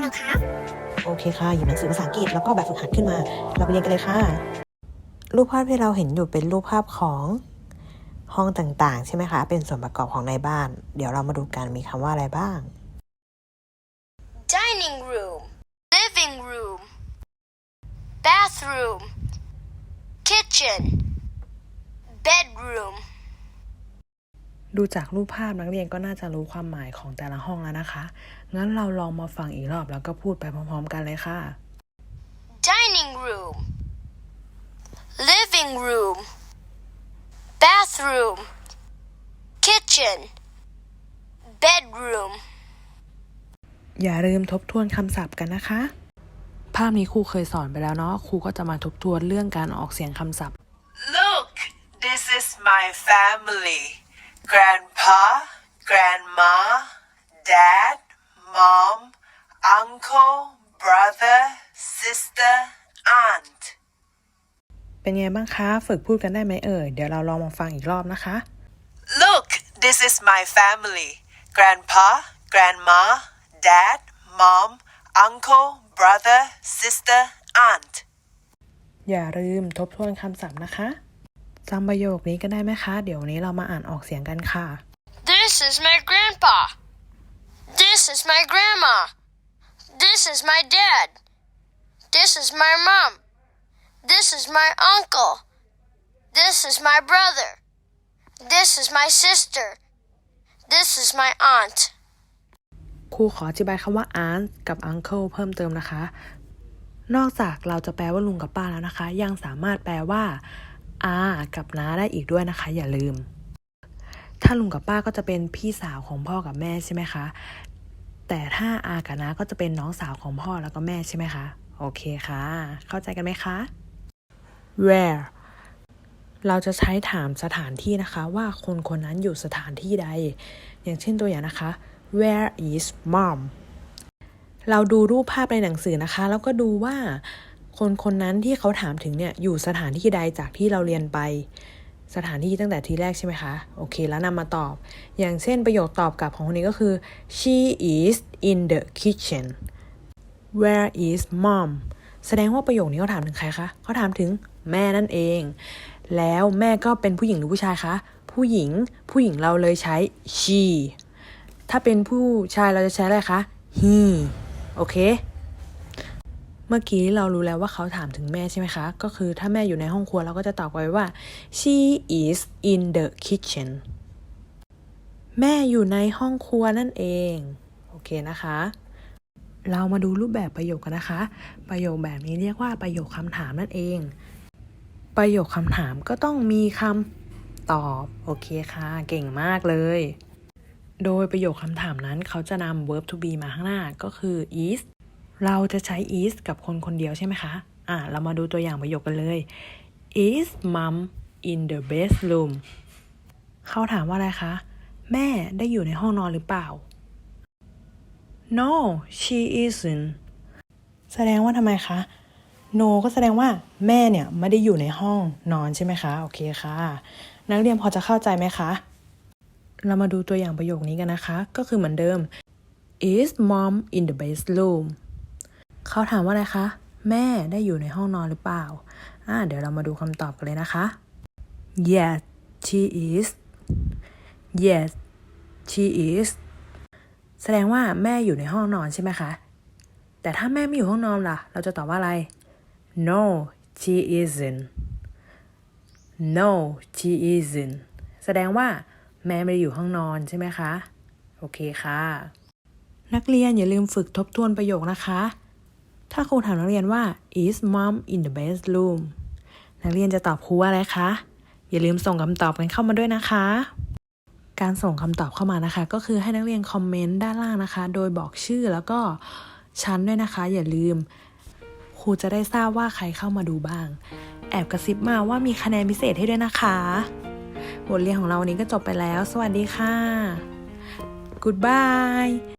ของเราครับ โอเคค่ะ หยิบหนังสือภาษาอังกฤษแล้วก็แบบฝึกหัดขึ้นมา เราไปเรียนกันเลยค่ะ รูปภาพที่เราเห็นอยู่เป็นรูปภาพของห้องต่างๆ ใช่ไหมคะ เป็นส่วนประกอบของในบ้าน เดี๋ยวเรามาดูกันมีคำว่าอะไรบ้าง dining room, living room, bathroom, kitchen, bedroom. ดูจากรูปภาพนักเรียนก็น่าจะรู้ความหมายของแต่ละห้องแล้วนะคะ งั้นเราลองมาฟังอีกรอบแล้วก็พูดไปพร้อมๆกันเลยค่ะ dining room, living room, bathroom, kitchen, bedroom. อย่าลืมทบทวนคำศัพท์กันนะคะ ภาพนี้ครูเคยสอนไปแล้วเนาะ ครูก็จะมาทบทวนเรื่องการออกเสียงคำศัพท์ Look, this is my family. Grandpa, Grandma, Dad, Mom, Uncle, Brother, Sister, Aunt. เป็นไงบ้างคะ ฝึกพูดกันได้ไหมเอ่ย เดี๋ยวเราลองมาฟังอีกรอบนะคะ Look, this is my family. Grandpa, Grandma, Dad, Mom, Uncle, Brother, Sister, Aunt. อย่าลืมทบทวนคำศัพท์นะคะ จำประโยคนี้กันได้ไหมคะ เดี๋ยววันนี้เรามาอ่านออกเสียงกันค่ะ This is my grandpa. This is my grandma. This is my dad. This is my mom. This is my uncle. This is my brother. This is my sister. This is my aunt. ครูขออธิบายคำว่า aunt กับ uncle เพิ่มเติมนะคะ นอกจากเราจะแปลว่าลุงกับป้าแล้วนะคะ ยังสามารถแปลว่า อากับน้าได้อีกด้วยนะคะ อย่าลืม ถ้าลุงกับป้าก็จะเป็นพี่สาวของพ่อกับแม่ใช่ไหมคะ แต่ถ้าอากับน้าก็จะเป็นน้องสาวของพ่อแล้วก็แม่ใช่ไหมคะ โอเคค่ะ เข้าใจกันไหมคะ where เราจะใช้ถามสถานที่นะคะว่าคนคนนั้นอยู่สถานที่ใด อย่างเช่นตัวอย่างนะคะ where is mom เราดูรูปภาพในหนังสือนะคะ แล้วก็ดูว่า คนคนนั้นที่เขาถามถึงเนี่ยอยู่สถานที่ใดจากที่เราเรียนไป สถานที่ตั้งแต่ทีแรกใช่ไหมคะ โอเค แล้วนำมาตอบ อย่างเช่นประโยคตอบกลับของคนนี้ก็คือ she is in the kitchen where is mom แสดงว่าประโยคนี้เขาถามถึงใครคะเขาถามถึงแม่นั่นเอง แล้วแม่ก็เป็นผู้หญิงหรือผู้ชายคะ ผู้หญิง ผู้หญิงเราเลยใช้ she ถ้าเป็นผู้ชายเราจะใช้อะไรคะ he โอเค เมื่อกี้เรารู้แล้วว่าเขาถามถึงแม่ใช่ไหมคะ ก็คือถ้าแม่อยู่ในห้องครัวเราก็จะตอบไปว่า she is in the kitchen แม่อยู่ในห้องครัวนั่นเอง โอเคนะคะ เรามาดูรูปแบบประโยคกันนะคะ ประโยคแบบนี้เรียกว่าประโยคคำถามนั่นเอง ประโยคคำถามก็ต้องมีคำตอบ โอเคค่ะ เก่งมากเลย โดยประโยคคำถามนั้นเขาจะนำ verb to be มาข้างหน้าก็คือ is เราจะใช้ is กับคนคนเดียวใช่ไหมคะ อะเรามาดูตัวอย่างประโยคกันเลย is mom in the bedroom เขาถามว่าอะไรคะ แม่ได้อยู่ในห้องนอนหรือเปล่า no she isn't แสดงว่าทำไมคะ no ก็แสดงว่าแม่เนี่ยไม่ได้อยู่ในห้องนอนใช่ไหมคะ โอเคค่ะ นักเรียนพอจะเข้าใจไหมคะ เรามาดูตัวอย่างประโยคนี้กันนะคะ ก็คือเหมือนเดิม is mom in the bedroom เขาถามว่าอะไรคะ แม่ได้อยู่ในห้องนอนหรือเปล่า อ่า เดี๋ยวเรามาดูคำตอบกันเลยนะคะ yes she is yes she is แสดงว่าแม่อยู่ในห้องนอนใช่ไหมคะ แต่ถ้าแม่ไม่อยู่ห้องนอนล่ะ เราจะตอบว่าอะไร no she isn't no she isn't แสดงว่าแม่ไม่ได้อยู่ห้องนอนใช่ไหมคะ โอเคค่ะ นักเรียนอย่าลืมฝึกทบทวนประโยคนะคะ ถ้าครูถามนักเรียนว่า is mom in the bedroom นักเรียนจะตอบครูว่าอะไรคะ อย่าลืมส่งคำตอบกันเข้ามาด้วยนะคะ การส่งคำตอบเข้ามานะคะ ก็คือให้นักเรียนคอมเมนต์ด้านล่างนะคะ โดยบอกชื่อแล้วก็ชั้นด้วยนะคะ อย่าลืม ครูจะได้ทราบว่าใครเข้ามาดูบ้าง แอบกระซิบมาว่ามีคะแนนพิเศษให้ด้วยนะคะ บทเรียนของเราวันนี้ก็จบไปแล้ว สวัสดีค่ะ goodbye